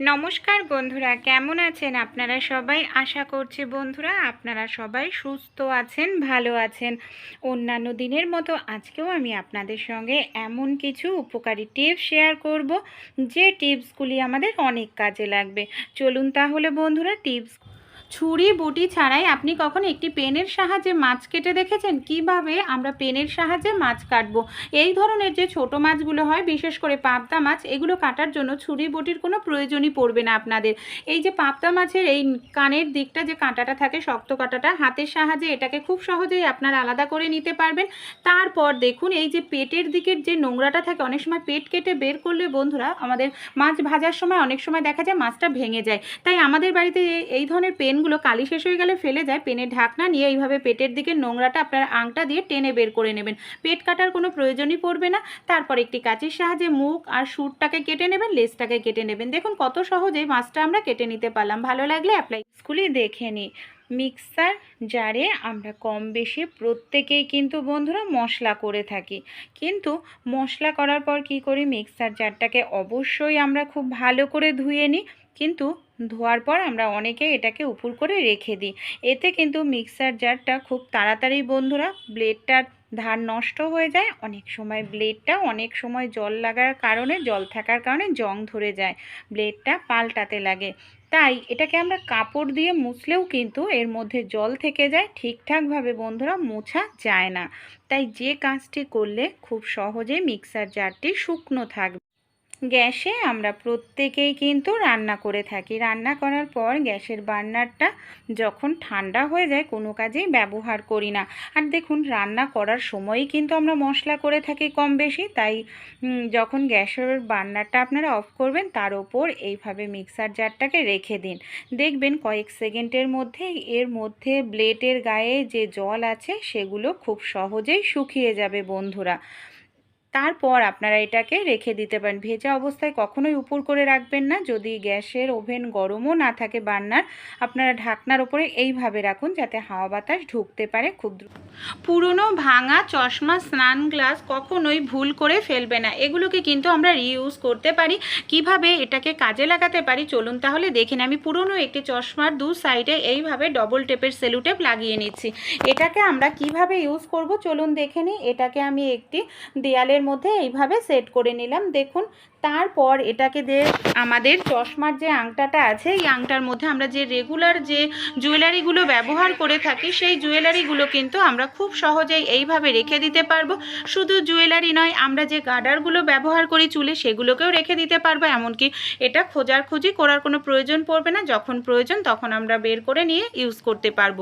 নমস্কার বন্ধুরা, কেমন আছেন আপনারা সবাই? আশা করছি বন্ধুরা আপনারা সবাই সুস্থ আছেন, ভালো আছেন। অন্যান্য দিনের মতো আজকেও আমি আপনাদের সঙ্গে এমন কিছু উপকারী টিপস শেয়ার করব, যে টিপসগুলি আমাদের অনেক কাজে লাগবে। চলুন তাহলে বন্ধুরা, টিপস ছুরি, বটি ছাড়াই আপনি কখন একটি পেনের সাহায্যে মাছ কেটে দেখেছেন? কীভাবে আমরা পেনের সাহায্যে মাছ কাটবো? এই ধরনের যে ছোট মাছগুলো হয়, বিশেষ করে পাবদা মাছ, এগুলো কাটার জন্য ছুরি, বটির কোনো প্রয়োজনই পড়বে না আপনাদের। এই যে পাবদা মাছের এই কানের দিকটা যে কাঁটাটা থাকে, শক্ত কাঁটাটা, হাতের সাহায্যে এটাকে খুব সহজেই আপনারা আলাদা করে নিতে পারবেন। তারপর দেখুন, এই যে পেটের দিকের যে নোংরাটা থাকে, অনেক সময় পেট কেটে বের করলে বন্ধুরা, আমাদের মাছ ভাজার সময় অনেক সময় দেখা যায় মাছটা ভেঙে যায়। তাই আমাদের বাড়িতে এই- ধরনের পেনগুলো কালি শেষ হয়ে গেলে ফেলে যায়, পেনের ঢাকনা নিয়ে এইভাবে পেটের দিকে নোংরাটা আপনার আংটা দিয়ে টেনে বের করে নেবেন। পেট কাটার কোনো প্রয়োজনই পড়বে না। তারপর একটি কাঁচির সাহায্যে মুখ আর সুরটাকে কেটে নেবেন লেসটাকে কেটে নেবেন। দেখুন কত সহজেই মাছটা আমরা কেটে নিতে পারলাম। ভালো লাগলে অ্যাপ্লাই স্কুলে দেখে নিই মিক্সার জারে আমরা কম বেশি প্রত্যেকেই কিন্তু বন্ধুরা মশলা করে থাকি। কিন্তু মশলা করার পর কি করি? মিক্সার জারটাকে অবশ্যই আমরা খুব ভালো করে ধুয়ে নিই। কিন্তু ধোয়ার পর আমরা অনেকে এটাকে উপর করে রেখে দিই। এতে কিন্তু মিক্সার জারটা খুব তাড়াতাড়ি বন্ধুরা ব্লেডটার ধার নষ্ট হয়ে যায়। অনেক সময় ব্লেডটা অনেক সময় জল লাগার কারণে, জল থাকার কারণে জং ধরে যায়। ব্লেডটা পাল্টাতে লাগে। তাই এটাকে আমরা কাপড় দিয়ে মুছলেও কিন্তু এর মধ্যে জল থেকে যায়, ঠিকঠাকভাবে বন্ধুরা মোছা যায় না। তাই যে কাজটি করলে খুব সহজে মিক্সার জারটি শুকনো থাকবে। গ্যাসে আমরা প্রত্যেকেই কিন্তু রান্না করে থাকি। রান্না করার পর গ্যাসের বার্নারটা যখন ঠান্ডা হয়ে যায় কোনো কাজেই ব্যবহার করি না। আর দেখুন, রান্না করার সময়ই কিন্তু আমরা মশলা করে থাকি কম বেশি। তাই যখন গ্যাসের বার্নারটা আপনারা অফ করবেন, তার ওপর এইভাবে মিক্সার জারটাকে রেখে দিন। দেখবেন কয়েক সেকেন্ডের মধ্যে এর মধ্যে ব্লেডের গায়ে যে জল আছে, সেগুলো খুব সহজেই শুকিয়ে যাবে বন্ধুরা। তারপর আপনারা এটাকে রেখে দিতে পারেন। ভেজা অবস্থায় কখনোই উপর করে রাখবেন না। যদি গ্যাসের ওভেন গরমও না থাকে বান্নার, আপনারা ঢাকনার ওপরে এইভাবে রাখুন যাতে হাওয়া বাতাস ঢুকতে পারে খুব পুরনো ভাঙা চশমা স্নান গ্লাস কখনোই ভুল করে ফেলবে না। এগুলোকে কিন্তু আমরা রিইউজ করতে পারি। কীভাবে এটাকে কাজে লাগাতে পারি? চলুন তাহলে দেখেন আমি পুরনো একটি চশমার দু সাইডে এইভাবে ডবল টেপের সেলুটেপ লাগিয়ে নিচ্ছি। এটাকে আমরা কীভাবে ইউজ করব? চলুন দেখে নিই। এটাকে আমি একটি দেয়ালের মধ্যে এইভাবে সেট করে নিলাম। দেখুন, তারপর এটাকে দিয়ে আমাদের চশমার যে আংটাটা আছে, এই আংটার মধ্যে আমরা যে রেগুলার যে জুয়েলারিগুলো ব্যবহার করে থাকি, সেই জুয়েলারিগুলো কিন্তু আমরা খুব সহজেই এইভাবে রেখে দিতে পারব। শুধু জুয়েলারি নয়, আমরা যে গার্ডারগুলো ব্যবহার করি চুলে, সেগুলোকেও রেখে দিতে পারব। এমনকি এটা খোঁজার খুঁজি করার কোনো প্রয়োজন পড়বে না। যখন প্রয়োজন, তখন আমরা বের করে নিয়ে ইউজ করতে পারব।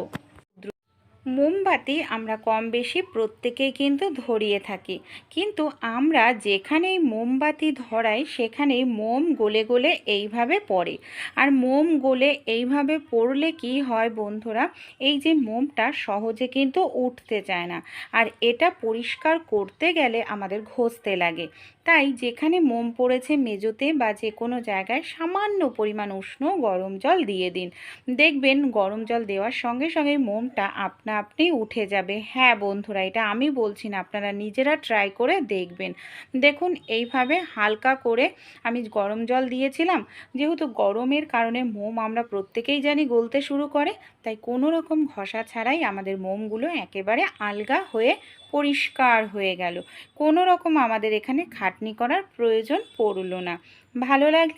মোমবাতি আমরা কম বেশি প্রত্যেকেই কিন্তু ধরিয়ে থাকি। কিন্তু আমরা যেখানেই মোমবাতি ধরাই, সেখানেই মোম গলে গলে এইভাবে পড়ে। আর মোম গলে এইভাবে পড়লে কি হয় বন্ধুরা? এই যে মোমটা সহজে কিন্তু উঠতে চায় না। আর এটা পরিষ্কার করতে গেলে আমাদের ঘষতে লাগে। তাই যেখানে মোম পড়েছে মেজোতে বা যে কোনো জায়গায় সামান্য পরিমাণ উষ্ণ গরম জল দিয়ে দিন। দেখবেন গরম জল দেওয়ার সঙ্গে সঙ্গে মোমটা আপনা আপনি উঠে যাবে। হ্যাঁ বন্ধুরা, এটা আমি বলছি না, আপনারা নিজেরা ট্রাই করে দেখবেন। দেখুন, এইভাবে হালকা করে আমি গরম জল দিয়েছিলাম। যেহেতু গরমের কারণে মোম আমরা প্রত্যেকেই জানি গলতে শুরু করে, তাই কোনো রকম ঘষা ছাড়াই আমাদের মোমগুলো একেবারে আলগা হয়ে পরিষ্কার হয়ে গেল। কোনো রকম আমাদের এখানে খাটনি করার প্রয়োজন পড়ল না। ভালো লাগে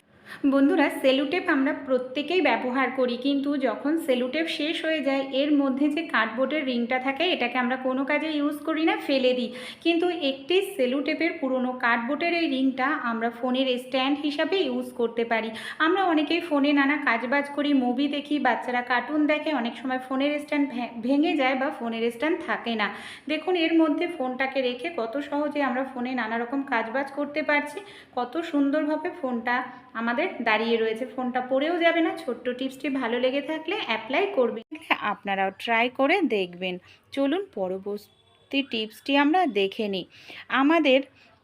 বন্ধুরা সেলুটেপ আমরা প্রত্যেকেই ব্যবহার করি, কিন্তু যখন সেলুটেপ শেষ হয়ে যায়, এর মধ্যে যে কার্ডবোর্ডের রিংটা থাকে, এটাকে আমরা কোনো কাজে ইউজ করি না, ফেলে দিই। কিন্তু একটি সেলুটেপের পুরনো কার্ডবোর্ডের এই রিংটা আমরা ফোনের স্ট্যান্ড হিসাবে ইউজ করতে পারি। আমরা অনেকেই ফোনে নানা কাজবাজ করি মুভি দেখি, বাচ্চারা কার্টুন দেখে, অনেক সময় ফোনের স্ট্যান্ড ভেঙে যায় বা ফোনের স্ট্যান্ড থাকে না। দেখুন, এর মধ্যে ফোনটাকে রেখে কত সহজে আমরা ফোনে নানা রকম কাজবাজ করতে পারছি, কত সুন্দরভাবে ফোনটা আমাদের দাঁড়িয়ে রয়েছে। ফোনটা পড়েও যাবে না। ছোট্ট টিপসটি ভালো লেগে থাকলে অ্যাপ্লাই করবেন। আপনারাও ট্রাই করে দেখবেন। চলুন পরবর্তী টিপসটি আমরা দেখে নিই। আমাদের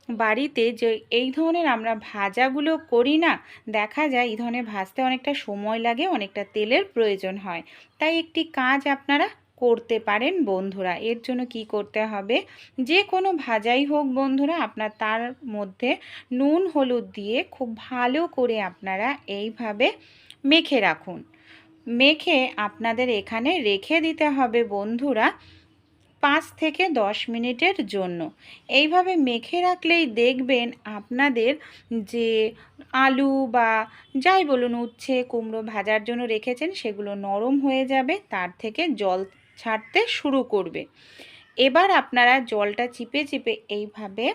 বাড়িতে যে এই ধরনের আমরা ভাজাগুলো করি না, দেখা যায় এই ধরনের ভাজতে অনেকটা সময় লাগে, অনেকটা তেলের প্রয়োজন হয়। তাই একটি কাজ আপনারা করতে পারেন বন্ধুরা। এর জন্য কি করতে হবে? যে কোনো ভাজাই হোক বন্ধুরা, আপনার তার মধ্যে নুন, হলুদ দিয়ে খুব ভালো করে আপনারা এইভাবে মেখে রাখুন। মেখে আপনাদের এখানে রেখে দিতে হবে বন্ধুরা পাঁচ থেকে দশ মিনিটের জন্য। এইভাবে মেখে রাখলেই দেখবেন আপনাদের যে আলু বা যাই বলুন, উচ্ছে, কুমড়ো ভাজার জন্য রেখেছেন, সেগুলো নরম হয়ে যাবে, তার থেকে জল ছাড়তে শুরু করবে। এবার আপনারা জলটা চিপে চিপে এইভাবে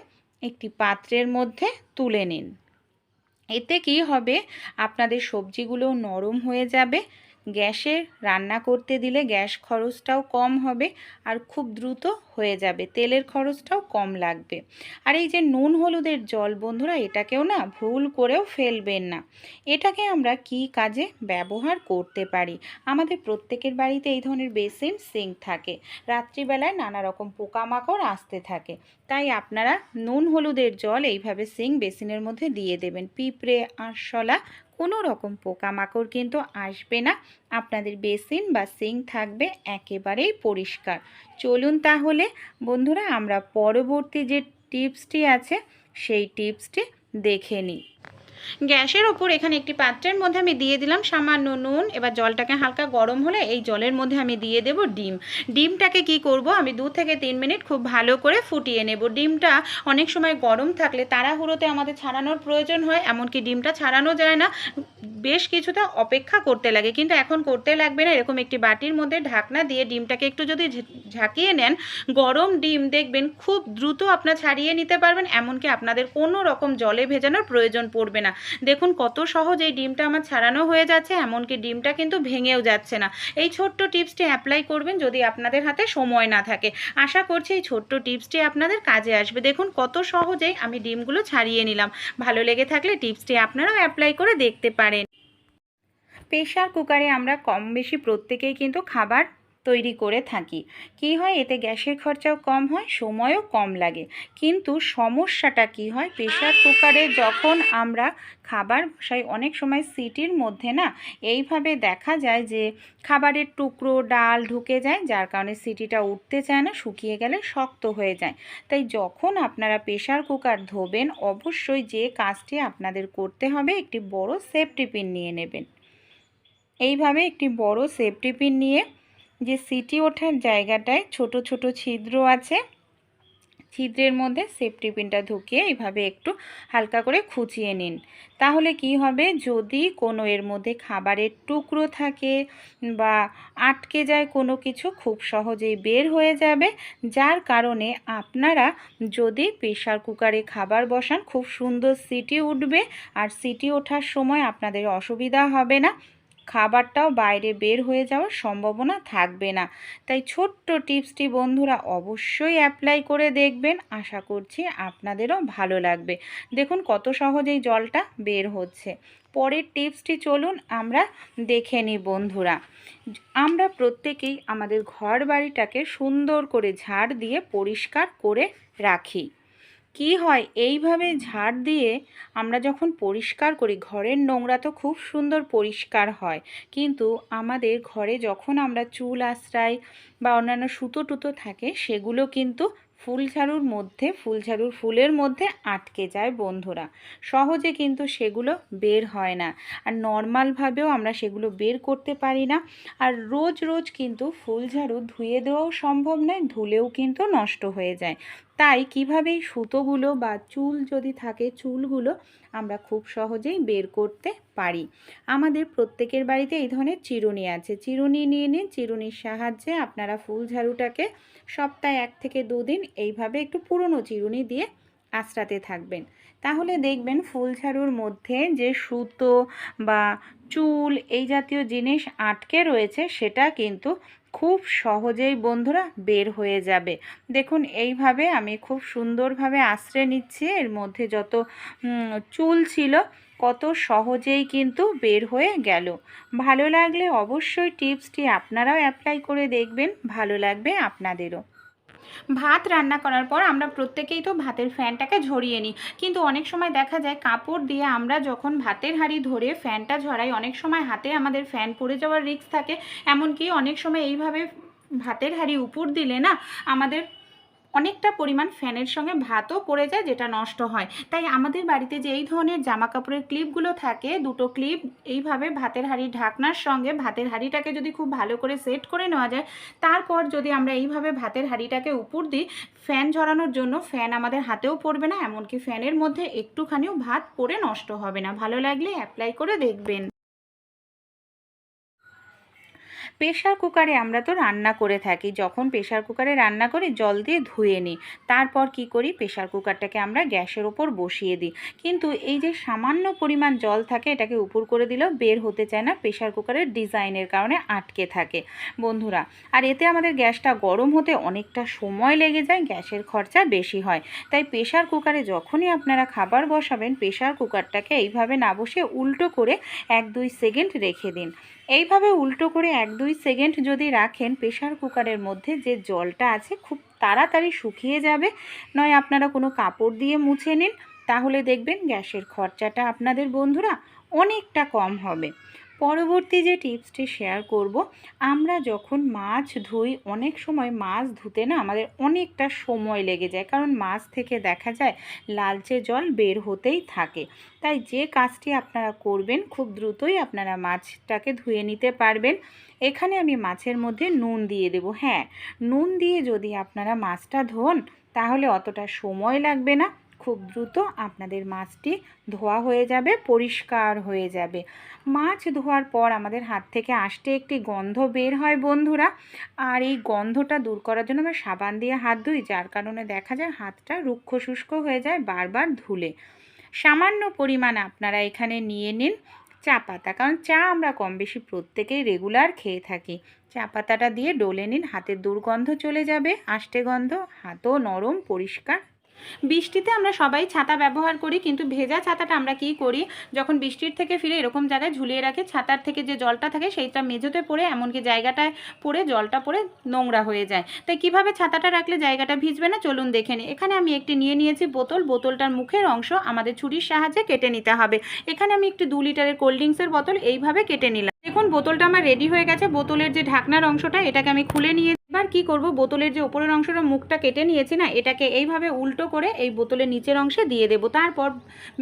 একটি পাত্রের মধ্যে তুলে নিন। এতে কি হবে? আপনাদের সবজিগুলো নরম হয়ে যাবে। গ্যাসে রান্না করতে দিলে গ্যাস খরচটাও কম হবে আর খুব দ্রুত হয়ে যাবে। তেলের খরচটাও কম লাগবে। আর এই যে নুন হলুদের জল, বন্ধুরা, এটাকেও না ভুল করেও ফেলবেন না। এটাকে আমরা কি কাজে ব্যবহার করতে পারি? আমাদের প্রত্যেকের বাড়িতে এই ধরনের বেসিন সিঙ্ক থাকে। রাত্রিবেলায় নানা রকম পোকামাকড় আসতে থাকে। তাই আপনারা নুন হলুদের জল এইভাবে সিঙ্ক বেসিনের মধ্যে দিয়ে দেবেন। পিঁপড়ে, আরশলা কোনো রকম পোকামাকড় কিন্তু আসবে না। আপনাদের বেসিন বা সিঙ্ক থাকবে একেবারেই পরিষ্কার। চলুন তাহলে বন্ধুরা, আমরা পরবর্তী যে টিপসটি আছে, সেই টিপসটি দেখে নিই। গ্যাসের ওপর এখানে একটি পাত্রের মধ্যে আমি দিয়ে দিলাম সামান্য নুন। এবার জলটাকে হালকা গরম হলে এই জলের মধ্যে আমি দিয়ে দেব ডিম। ডিমটাকে কি করব? আমি দু থেকে তিন মিনিট খুব ভালো করে ফুটিয়ে নেব। ডিমটা অনেক সময় গরম থাকলে তাড়াহুড়োতে আমাদের ছাড়ানোর প্রয়োজন হয়, এমনকি ডিমটা ছাড়ানো যায় না। বেশ কিছুটা অপেক্ষা করতে লাগে। কিন্তু এখন করতে লাগবে না, এরকম একটি বাটির মধ্যে ঢাকনা দিয়ে ডিমটাকে একটু যদি ঝাঁকিয়ে নেন, গরম ডিম দেখবেন খুব দ্রুত আপনার ছাড়িয়ে নিতে পারবেন, এমনকি আপনাদের কোনো রকম জলে ভেজানোর প্রয়োজন পড়বে না। দেখুন কত সহজ এই ডিমটা আমার ছাড়ানো হয়ে যাচ্ছে, এমনকি ডিমটা কিন্তু ভেঙেও যাচ্ছে না। এই ছোট্ট টিপসটি অ্যাপ্লাই করবেন যদি আপনাদের হাতে সময় না থাকে। আশা করছি এই ছোট্ট টিপসটি আপনাদের কাজে আসবে। দেখুন কত সহজেই আমি ডিমগুলো ছাড়িয়ে নিলাম। ভালো লেগে থাকলে টিপসটি আপনারাও অ্যাপ্লাই করে দেখতে পারেন। প্রেশার কুকারে আমরা কম বেশি প্রত্যেকেই কিন্তু খাবার তৈরি করে থাকি। কি হয়? এতে গ্যাসের খরচাও কম হয়, সময়ও কম লাগে। কিন্তু সমস্যাটা কি হয়? প্রেশার কুকারে যখন আমরা খাবার বসাই, অনেক সময় সিটির মধ্যে না, এইভাবে দেখা যায় যে খাবারের টুকরো, ডাল ঢুকে যায়, যার কারণে সিটিটা উঠতে চায় না, শুকিয়ে গেলে শক্ত হয়ে যায়। তাই যখন আপনারা প্রেশার কুকার ধোবেন, অবশ্যই যে কাজটি আপনাদের করতে হবে, একটি বড় সেফটি পিন নিয়ে নেবেন। এইভাবে একটি বড় সেফটি পিন নিয়ে যে সিটি ওঠার জায়গাটায় ছোট ছোট ছিদ্র আছে, ছিদ্রের মধ্যে সেফটি পিনটা ঢুকিয়ে এইভাবে একটু হালকা করে খুঁচিয়ে নিন। তাহলে কি হবে? যদি কোনো এর মধ্যে খাবারের টুকরো থাকে বা আটকে যায় কোনো কিছু, খুব সহজেই বের হয়ে যাবে। যার কারণে আপনারা যদি প্রেশার কুকারে খাবার বসান, খুব সুন্দর সিটি উঠবে। আর সিটি ওঠার সময় আপনাদের অসুবিধা হবে না। খাবারটাও বাইরে বের হয়ে যাওয়ার সম্ভাবনা থাকবে না। তাই ছোট্ট টিপসটি বন্ধুরা অবশ্যই অ্যাপ্লাই করে দেখবেন। আশা করছি আপনাদেরও ভালো লাগবে। দেখুন কত সহজেই জলটা বের হচ্ছে। পরের টিপসটি চলুন আমরা দেখে নিই বন্ধুরা। আমরা প্রত্যেকেই আমাদের ঘর বাড়িটাকে সুন্দর করে ঝাড় দিয়ে পরিষ্কার করে রাখি। কি হয় এইভাবে ঝাড় দিয়ে আমরা যখন পরিষ্কার করি, ঘরের নোংরা তো খুব সুন্দর পরিষ্কার হয়। কিন্তু আমাদের ঘরে যখন আমরা চুল আশ্রাই বা অন্যান্য সুতো টুতো থাকে, সেগুলো কিন্তু ফুল ঝাড়ুর মধ্যে, ফুল ঝাড়ুর ফুলের মধ্যে আটকে যায় বন্ধুরা। সহজে কিন্তু সেগুলো বের হয় না। আর নর্মালভাবেও আমরা সেগুলো বের করতে পারি না। আর রোজ রোজ কিন্তু ফুল ঝাড়ু ধুয়ে দেওয়াও সম্ভব নয়, ধুলেও কিন্তু নষ্ট হয়ে যায়। তাই কীভাবে সুতোগুলো বা চুল যদি থাকে, চুলগুলো আমরা খুব সহজেই বের করতে পারি। আমাদের প্রত্যেকের বাড়িতে এই ধরনের চিরুনি আছে। চিরুনি নিয়ে নিন, চিরুনির সাহায্যে আপনারা ফুল ঝাড়ুটাকে সপ্তাহে এক থেকে দুদিন এইভাবে একটু পুরনো চিরুনি দিয়ে আঁচড়াতে থাকবেন। তাহলে দেখবেন ফুল ঝাড়ুর মধ্যে যে সুতো বা চুল এই জাতীয় জিনিস আটকে রয়েছে, সেটা কিন্তু খুব সহজেই বন্ধুরা বের হয়ে যাবে। দেখুন, এইভাবে আমি খুব সুন্দরভাবে আশ্রে নিচ্ছি। এর মধ্যে যত চুল ছিল, কত সহজেই কিন্তু বের হয়ে গেল। ভালো লাগলে অবশ্যই টিপসটি আপনারাও অ্যাপ্লাই করে দেখবেন। ভালো লাগবে আপনাদেরও। ভাত রান্না করার পর আমরা প্রত্যেকেই তো ভাতের ফ্যানটাকে ঝরিয়ে নিই। কিন্তু অনেক সময় দেখা যায় কাপড় দিয়ে আমরা যখন ভাতের হাঁড়ি ধরে ফ্যানটা ঝরাই, অনেক সময় হাতে আমাদের ফ্যান পড়ে যাওয়ার রিস্ক থাকে। এমনকি অনেক সময় এইভাবে ভাতের হাঁড়ি উপর দিলে না আমাদের অনেকটা পরিমাণ ফ্যানের সঙ্গে ভাতও পড়ে যায়, যেটা নষ্ট হয়। তাই আমাদের বাড়িতে যে এই ধরনের জামা কাপড়ের ক্লিপগুলো থাকে, দুটো ক্লিপ এইভাবে ভাতের হাঁড়ির ঢাকনার সঙ্গে ভাতের হাঁড়িটাকে যদি খুব ভালো করে সেট করে নেওয়া যায়, তারপর যদি আমরা এইভাবে ভাতের হাঁড়িটাকে উপর দিই, ফ্যান ঝরানোর জন্য ফ্যান আমাদের হাতেও পড়বে না, এমনকি ফ্যানের মধ্যে একটুখানিও ভাত পড়ে নষ্ট হবে না। ভালো লাগলে অ্যাপ্লাই করে দেখবেন। প্রেশার কুকারে আমরা তো রান্না করে থাকি। যখন প্রেশার কুকারে রান্না করি, জল দিয়ে ধুয়ে নিই। তারপর কি করি? প্রেশার কুকারটাকে আমরা গ্যাসের ওপর বসিয়ে দিই। কিন্তু এই যে সামান্য পরিমাণ জল থাকে, এটাকে উপর করে দিলেও বের হতে চায় না। প্রেশার কুকারের ডিজাইনের কারণে আটকে থাকে। বন্ধুরা, আর এতে আমাদের গ্যাসটা গরম হতে অনেকটা সময় লেগে যায়, গ্যাসের খরচা বেশি হয়। তাই প্রেশার কুকারে যখনই আপনারা খাবার বসাবেন প্রেশার কুকারটাকে এইভাবে না বসে উল্টো করে এক দুই সেকেন্ড রেখে দিন। এইভাবে উল্টো করে এক দুই সেকেন্ড যদি রাখেন প্রেশার কুকারের মধ্যে, যে জলটা আছে খুব তাড়াতাড়ি শুকিয়ে যাবে, নয় আপনারা কোনো কাপড় দিয়ে মুছে নিন, তাহলে দেখবেন গ্যাসের খরচাটা আপনাদের বন্ধুরা অনেকটা কম হবে। পরবর্তী যে টিপসটি শেয়ার করব, আমরা যখন মাছ ধুই, অনেক সময় মাছ ধুতে না আমাদের অনেকটা সময় লেগে যায়। কারণ মাছ থেকে দেখা যায় লালচে জল বের হতেই থাকে। তাই যে কাজটি আপনারা করবেন, খুব দ্রুতই আপনারা মাছটাকে ধুয়ে নিতে পারবেন। এখানে আমি মাছের মধ্যে নুন দিয়ে দেব। হ্যাঁ নুন দিয়ে যদি আপনারা মাছটা ধোন, তাহলে অতটা সময় লাগবে না। খুব দ্রুত আপনাদের মাছটি ধোয়া হয়ে যাবে, পরিষ্কার হয়ে যাবে। মাছ ধোয়ার পর আমাদের হাত থেকে আসতে একটি গন্ধ বের হয় বন্ধুরা। আর এই গন্ধটা দূর করার জন্য আমরা সাবান দিয়ে হাত ধুই, যার কারণে দেখা যায় হাতটা রুক্ষ শুষ্ক হয়ে যায়, বারবার ধুলে। সামান্য পরিমাণ আপনারা এখানে নিয়ে নিন চা পাতা, কারণ চা আমরা কম বেশি প্রত্যেকেই রেগুলার খেয়ে থাকি। চা পাতাটা দিয়ে ডলে নিন, হাতের দুর্গন্ধ চলে যাবে, আষ্টে গন্ধ, হাতও নরম, পরিষ্কার। বৃষ্টিতে আমরা সবাই ছাতা ব্যবহার করি, কিন্তু ভেজা ছাতাটা আমরা কি করি? যখন বৃষ্টির থেকে ফিরে এরকম জায়গায় ঝুলিয়ে রাখি, ছাতার থেকে যে জলটা থাকে সেইটা মেঝেতে পড়ে, এমনকি জায়গাটায় পড়ে জলটা পড়ে নোংরা হয়ে যায়। তাই কীভাবে ছাতাটা রাখলে জায়গাটা ভিজবে না? চলুন দেখে নিই। এখানে আমি একটি নিয়ে নিয়েছি বোতল। বোতলটার মুখের অংশ আমাদের ছুরির সাহায্যে কেটে নিতে হবে। এখানে আমি একটি দু লিটারের কোল্ড ড্রিঙ্কসের বোতল এইভাবে কেটে নিলাম। দেখুন, বোতলটা আমার রেডি হয়ে গেছে। বোতলের যে ঢাকনার অংশটা, এটাকে আমি খুলে নিয়ে এবার কি করব? বোতলের যে ওপরের অংশটা মুখটা কেটে নিয়েছি না, এটাকে এইভাবে উল্টো করে এই বোতলের নিচের অংশে দিয়ে দেব। তারপর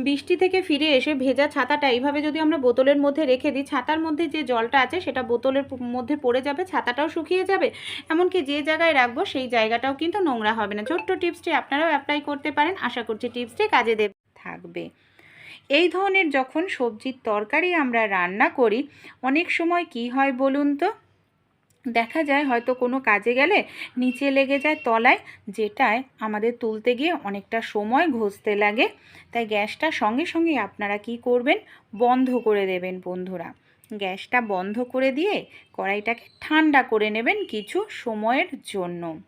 বৃষ্টি থেকে ফিরে এসে ভেজা ছাতাটা এইভাবে যদি আমরা বোতলের মধ্যে রেখে দিই, ছাতার মধ্যে যে জলটা আছে সেটা বোতলের মধ্যে পড়ে যাবে, ছাতাটাও শুকিয়ে যাবে। এমনকি যে জায়গায় রাখব সেই জায়গাটাও কিন্তু নোংরা হবে না। ছোট্ট টিপসটি আপনারাও অ্যাপ্লাই করতে পারেন। আশা করছি টিপসটি কাজে দেবে। থাকবে। এই ধরনের যখন সবজির তরকারি আমরা রান্না করি, অনেক সময় কি হয় বলুন তো? দেখা যায় হয়তো কোনো কাজে গেলে নিচে লেগে যায় তলায়, যেটায় আমাদের তুলতে গিয়ে অনেকটা সময় ঘষতে লাগে। তাই গ্যাসটা সঙ্গে সঙ্গে আপনারা কি করবেন? বন্ধ করে দেবেন বন্ধুরা। গ্যাসটা বন্ধ করে দিয়ে কড়াইটাকে ঠান্ডা করে নেবেন কিছু সময়ের জন্য।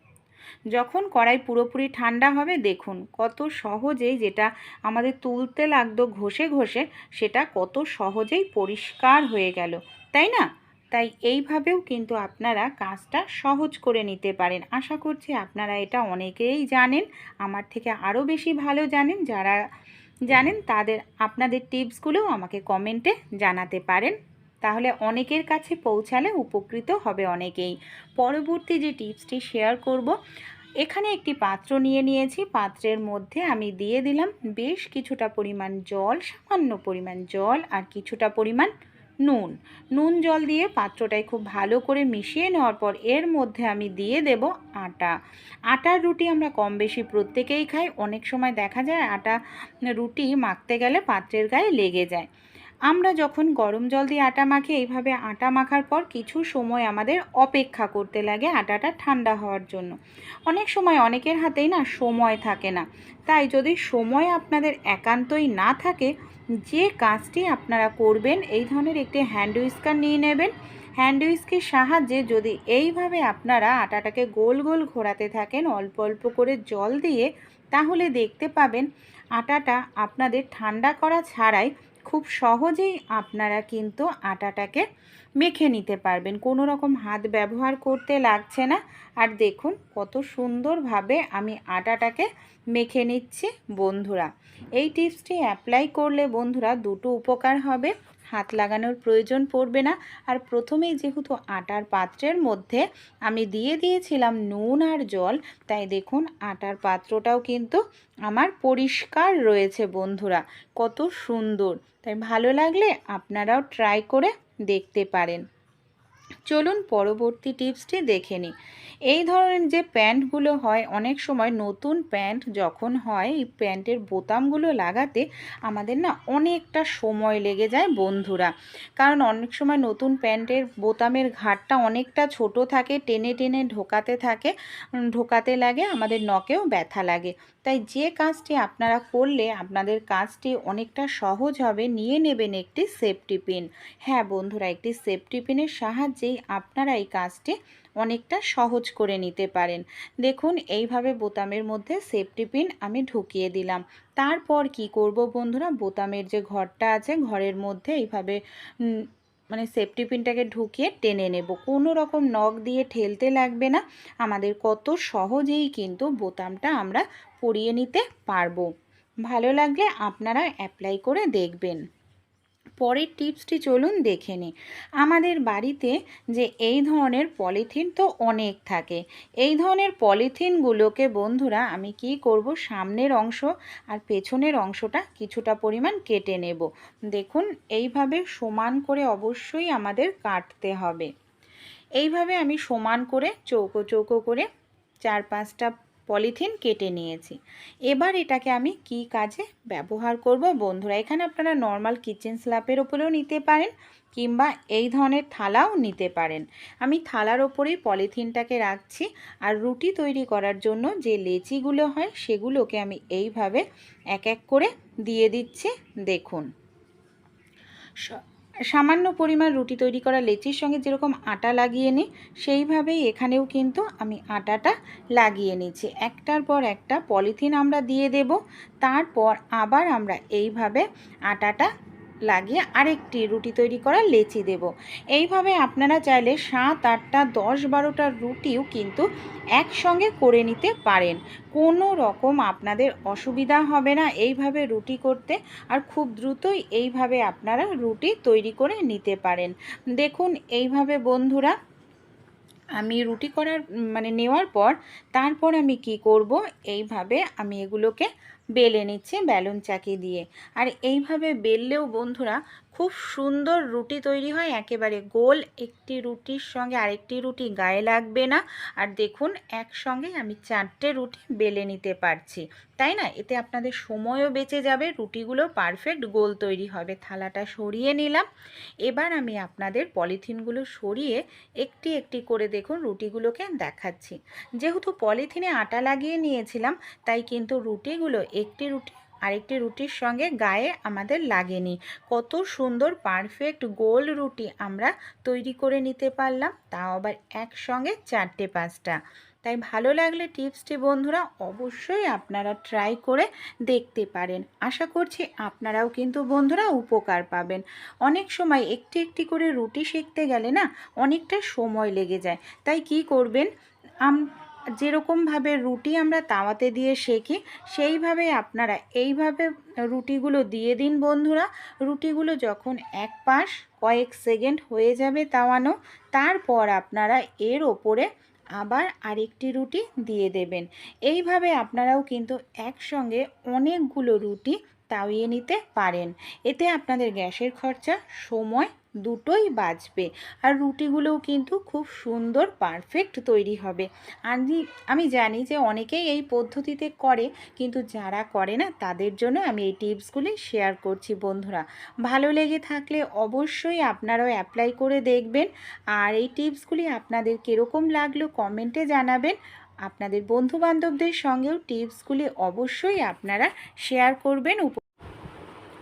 যখন কড়াই পুরোপুরি ঠান্ডা হবে, দেখুন কত সহজেই যেটা আমাদের তুলতে লাগতো ঘষে ঘষে, সেটা কত সহজেই পরিষ্কার হয়ে গেল। তাই না? তাই এইভাবেও কিন্তু আপনারা কাজটা সহজ করে নিতে পারেন। আশা করছি আপনারা এটা অনেকেই জানেন, আমার থেকে আরও বেশি ভালো জানেন, যারা জানেন তাদের আপনাদের টিপসগুলোও আমাকে কমেন্টে জানাতে পারেন। তাহলে অনেকের কাছে পৌঁছালে উপকৃত হবে অনেকেই। পরবর্তী যে টিপসটি শেয়ার করব, এখানে একটি পাত্র নিয়ে নিয়েছি। পাত্রের মধ্যে আমি দিয়ে দিলাম বেশ কিছুটা পরিমাণ জল, সামান্য পরিমাণ জল আর কিছুটা পরিমাণ নুন। নুন জল দিয়ে পাত্রটায় খুব ভালো করে মিশিয়ে নেওয়ার পর এর মধ্যে আমি দিয়ে দেব আটা। আটার রুটি আমরা কম বেশি প্রত্যেকেই খাই। অনেক সময় দেখা যায় আটা রুটি মাখতে গেলে পাত্রের গায়ে লেগে যায়। আমরা যখন গরম জল দিয়ে আটা মাখি, এইভাবে আটা মাখার পর কিছু সময় আমাদের অপেক্ষা করতে লাগে আটাটা ঠান্ডা হওয়ার জন্য। অনেক সময় অনেকের হাতেই না সময় থাকে না। তাই যদি সময় আপনাদের একান্তই না থাকে যে কাজটি আপনারা করবেন, এই ধরনের একটি হ্যান্ড উইস্কার নিয়ে নেবেন। হ্যান্ড উইস্কের সাহায্যে যদি এইভাবে আপনারা আটাটাকে গোল গোল ঘোরাতে থাকেন, অল্প অল্প করে জল দিয়ে, তাহলে দেখতে পাবেন আটাটা আপনাদের ঠান্ডা করা ছাড়াই খুব সহজেই আপনারা কিন্তু আটাটাকে মেখে নিতে পারবেন। কোনো রকম হাত ব্যবহার করতে লাগছে না। আর দেখুন কত সুন্দরভাবে আমি আটাটাকে মেখে নিচ্ছি, বন্ধুরা। এই টিপসটি অ্যাপ্লাই করলে, বন্ধুরা, দুটো উপকার হবে। হাত লাগানোর প্রয়োজন পড়বে না। আর প্রথমেই যেহেতু আটার পাত্রের মধ্যে আমি দিয়ে দিয়েছিলাম নুন আর জল, তাই দেখুন আটার পাত্রটাও কিন্তু আমার পরিষ্কার রয়েছে বন্ধুরা, কত সুন্দর। তাই ভালো লাগলে আপনারাও ট্রাই করে দেখতে পারেন। চলুন পরবর্তী টিপসটি দেখে নিই। এই ধরনের যে প্যান্টগুলো হয়, অনেক সময় নতুন প্যান্ট যখন হয়, এই প্যান্টের বোতামগুলো লাগাতে আমাদের না অনেকটা সময় লেগে যায় বন্ধুরা। কারণ অনেক সময় নতুন প্যান্টের বোতামের ঘাটটা অনেকটা ছোট থাকে, টেনে টেনে ঢোকাতে থাকে ঢোকাতে লাগে, আমাদের নখেও ব্যথা লাগে। তাই যে কাজটি আপনারা করলে আপনাদের কাজটি অনেকটা সহজ হবে, নিয়ে নেবেন একটি সেফটি পিন। হ্যাঁ বন্ধুরা, একটি সেফটি পিনের সাহায্যেই আপনারা এই কাজটি অনেকটা সহজ করে নিতে পারেন। দেখুন, এইভাবে বোতামের মধ্যে সেফটি পিন আমি ঢুকিয়ে দিলাম। তারপর কি করব বন্ধুরা? বোতামের যে ঘরটা আছে, ঘরের মধ্যে এইভাবে মানে সেফটি পিনটাকে ঢুকিয়ে টেনে নেব। কোনো রকম নখ দিয়ে ঠেলতে লাগবে না। আমাদের কত সহজেই কিন্তু বোতামটা আমরা পরিয়ে নিতে পারব। ভালো লাগলে আপনারা অ্যাপ্লাই করে দেখবেন। পরের টিপসটি চলুন দেখে নিই। আমাদের বাড়িতে যে এই ধরনের পলিথিন তো অনেক থাকে। এই ধরনের পলিথিনগুলোকে বন্ধুরা আমি কি করব? সামনের অংশ আর পেছনের অংশটা কিছুটা পরিমাণ কেটে নেব। দেখুন, এইভাবে সমান করে অবশ্যই আমাদের কাটতে হবে। এইভাবে আমি সমান করে, চৌকো চৌকো করে চার পাঁচটা পলিথিন কেটে নিয়েছি। এবার এটাকে আমি কি কাজে ব্যবহার করব? বন্ধুরা, এখানে আপনারা নর্মাল কিচেন স্ল্যাপের ওপরেও নিতে পারেন কিংবা এই ধরনের থালাও নিতে পারেন। আমি থালার ওপরেই পলিথিনটাকে রাখছি আর রুটি তৈরি করার জন্য যে লেচিগুলো হয় সেগুলোকে আমি এইভাবে এক এক করে দিয়ে দিচ্ছি। দেখুন। সামান্য পরিমাণ রুটি তৈরি করা লেচির সঙ্গে যেরকম আটা লাগিয়ে নিই, সেইভাবেই এখানেও কিন্তু আমি আটাটা লাগিয়ে নিচ্ছি একটার পর একটা পলিথিন আমরা দিয়ে দেব, তারপর আবার আমরা এইভাবে আটাটা লাগিয়ে আরেকটি রুটি তৈরি করা লেচি দেব। এইভাবে আপনারা চাইলে সাত, আটটা, দশ, বারোটা রুটিও কিন্তু একসঙ্গে করে নিতে পারেন। কোনো রকম আপনাদের অসুবিধা হবে না এইভাবে রুটি করতে আর খুব দ্রুতই এইভাবে আপনারা রুটি তৈরি করে নিতে পারেন। দেখুন, এইভাবে বন্ধুরা আমি রুটি করার মানে নেওয়ার পর তারপর আমি কি করব? এইভাবে আমি এগুলোকে বেলে নিচ্ছে বেলুন চাকি দিয়ে। আর এইভাবে বেললেও বন্ধুরা খুব সুন্দর রুটি তৈরি হয়, একেবারে গোল। একটি রুটির সঙ্গে আরেকটি রুটি গায়ে লাগবে না। আর দেখুন, একসঙ্গে আমি চারটে রুটি বেলে নিতে পারছি। তাই না? এতে আপনাদের সময়ও বেঁচে যাবে, রুটিগুলো পারফেক্ট গোল তৈরি হবে। থালাটা সরিয়ে নিলাম। এবার আমি আপনাদের পলিথিনগুলো সরিয়ে একটি একটি করে দেখুন রুটিগুলোকে দেখাচ্ছি। যেহেতু পলিথিনে আটা লাগিয়ে নিয়েছিলাম, তাই কিন্তু রুটিগুলো একটি রুটি আরেকটি রুটির সঙ্গে গায়ে আমাদের লাগেনি। কত সুন্দর পারফেক্ট গোল রুটি আমরা তৈরি করে নিতে পারলাম, তাও আবার একসঙ্গে চারটে পাঁচটা। তাই ভালো লাগলে টিপসটি বন্ধুরা অবশ্যই আপনারা ট্রাই করে দেখতে পারেন। আশা করছি আপনারাও কিন্তু বন্ধুরা উপকার পাবেন। অনেক সময় একটি একটি করে রুটি শিখতে গেলে না অনেকটা সময় লেগে যায়। তাই কি করবেন? আম যেরকমভাবে রুটি আমরা তাওয়াতে দিয়ে শেখি, সেইভাবে আপনারা এইভাবে রুটিগুলো দিয়ে দিন বন্ধুরা। রুটিগুলো যখন এক পাশ কয়েক সেকেন্ড হয়ে যাবে তাওয়ানো, তারপর আপনারা এর ওপরে আবার আরেকটি রুটি দিয়ে দেবেন। এইভাবে আপনারাও কিন্তু একসঙ্গে অনেকগুলো রুটি তাওয়িয়ে নিতে পারেন। এতে আপনাদের গ্যাসের খরচা, সময় দুটোই বাজবে। আর রুটিগুলোও কিন্তু খুব সুন্দর পারফেক্ট তৈরি হবে। আমি আমি জানি যে অনেকেই এই পদ্ধতিতে করে, কিন্তু যারা করে না, তাদের জন্য আমি এই টিপসগুলি শেয়ার করছি বন্ধুরা। ভালো লেগে থাকলে অবশ্যই আপনারাও অ্যাপ্লাই করে দেখবেন। আর এই টিপসগুলি আপনাদের কীরকম লাগল কমেন্টে জানাবেন। আপনাদের বন্ধুবান্ধবদের সঙ্গেও টিপসগুলি অবশ্যই আপনারা শেয়ার করবেন।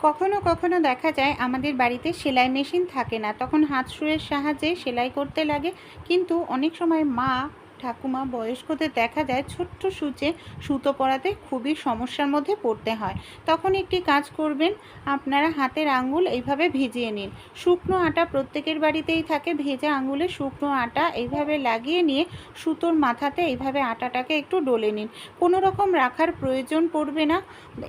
কখনো কখনো দেখা যায় আমাদের বাড়িতে সেলাই মেশিন থাকে না। তখন হাত সুয়ের সাহায্যে সেলাই করতে লাগে। কিন্তু অনেক সময় মা ঠাকুমা বয়স্কদের দেখা যায় ছোট্ট সূচে সুতো পরাতে খুবই সমস্যার মধ্যে পড়তে হয়। তখন একটি কাজ করবেন, আপনারা হাতের আঙ্গুল এইভাবে ভিজিয়ে নিন। শুকনো আটা প্রত্যেকের বাড়িতেই থাকে, ভেজা আঙ্গুলে শুকনো আটা এইভাবে লাগিয়ে নিয়ে সুতোর মাথাতে এইভাবে আটাটাকে একটু ডলে নিন। কোনো রকম রাখার প্রয়োজন পড়বে না।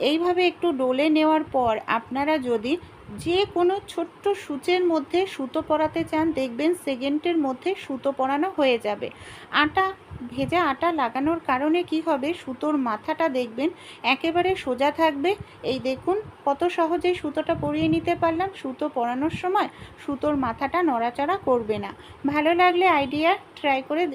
এইভাবে একটু ডলে নেওয়ার পর আপনারা যদি যে কোনো ছোট্ট সূচের মধ্যে সুতো পরাতে চান, দেখবেন সেকেন্ডের মধ্যে সুতো পরানো হয়ে যাবে। আটা, ভেজা আটা লাগানোর কারণে কি হবে? সুতোর মাথাটা দেখবেন একেবারে সোজা থাকবে। এই দেখুন, কত সহজেই সুতোটা পরিয়ে নিতে পারলাম। সুতো পরানোর সময় সুতোর মাথাটা নড়াচড়া করবে না। ভালো লাগলে আইডিয়া ট্রাই করে